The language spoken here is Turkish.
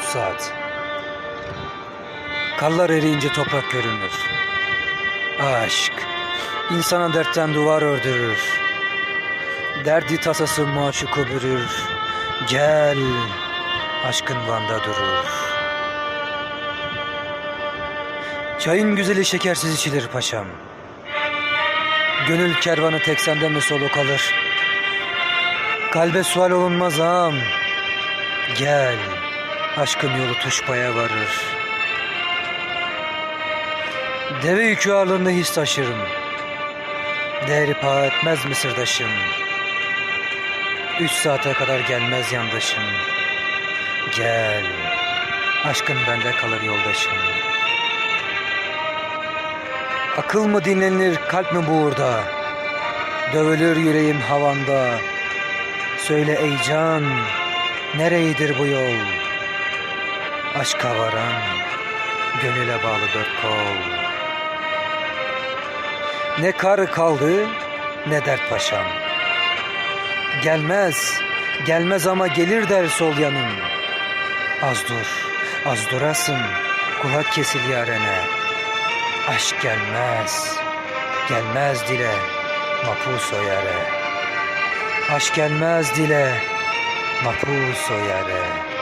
saat. Karlar eriyince toprak görünür. Aşk, insana dertten duvar ördürür. Derdi tasası maşuku bürür. Gel, aşkın Van'da durur. Çayın güzeli şekersiz içilir paşam. Gönül kervanı tek sende mi solu kalır? Kalbe sual olunmaz ağam. Gel, aşkın yolu tuşpaya varır. Deve yükü ağırlığında his taşırım. Değeri paha etmez mi sırdaşım? Üç saate kadar gelmez yandaşım. Gel, aşkın bende kalır yoldaşım. Akıl mı dinlenir, kalp mi buğurda? Dövülür yüreğim havanda. Söyle ey can, nereyedir bu yol? Aşka varan, gönüle bağlı dört kol. Ne kar kaldı, ne dert paşam. Gelmez, gelmez ama gelir der sol yanım. Az dur, az durasın, kulak kesil yarene. Aşk gelmez, gelmez dile, mapuso yare. Aşk gelmez dile, mapuso yare.